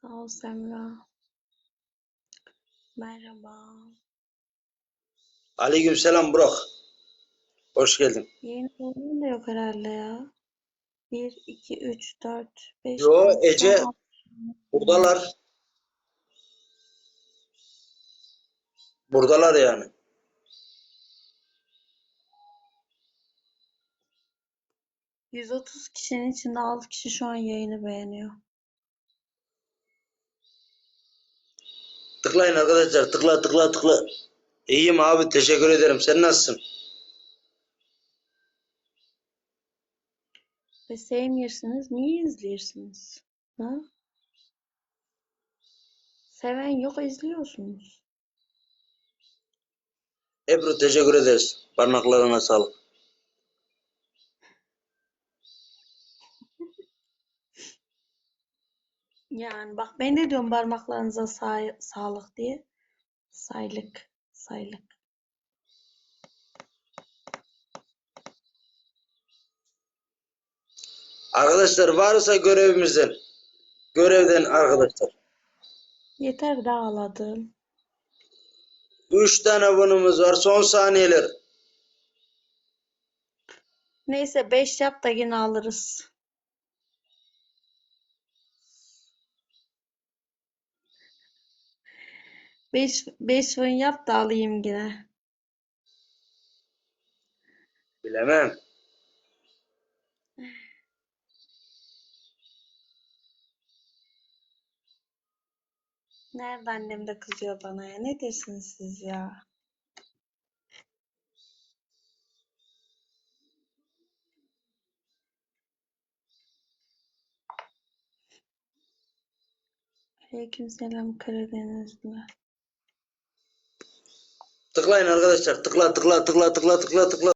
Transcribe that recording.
Sağ ol Semra. Merhaba. Aleykümselam Burak. Hoş geldin. Yeni oyun da yok herhalde ya. 1, 2, 3, 4, 5, Yo, 6, Ece. Buradalar. Buradalar yani. ...130 kişinin içinde 6 kişi şu an yayını beğeniyor. Tıklayın arkadaşlar. Tıkla tıkla tıkla. İyiyim abi. Teşekkür ederim. Sen nasılsın? Ve sevmiyorsunuz, niye izliyorsunuz? Ha? Seven yok, izliyorsunuz. Ebru teşekkür ederiz. Parmaklarına sağlık. Yani bak ben de diyorum parmaklarınıza sa- sağlık diye. Saylık, saylık. Arkadaşlar varsa görevimizden. Görevden arkadaşlar. Yeter de ağladım. Üç tane bunumuz var. Son saniyeler. Neyse 5 yap da yine alırız. Beş, beş fın yap da alayım yine. Bilemem. Nerede annem de kızıyor bana ya? Ne dersiniz siz ya? Aleykümselam Karadenizli. Tıklayın arkadaşlar. Tıkla tıkla tıkla tıkla tıkla tıkla.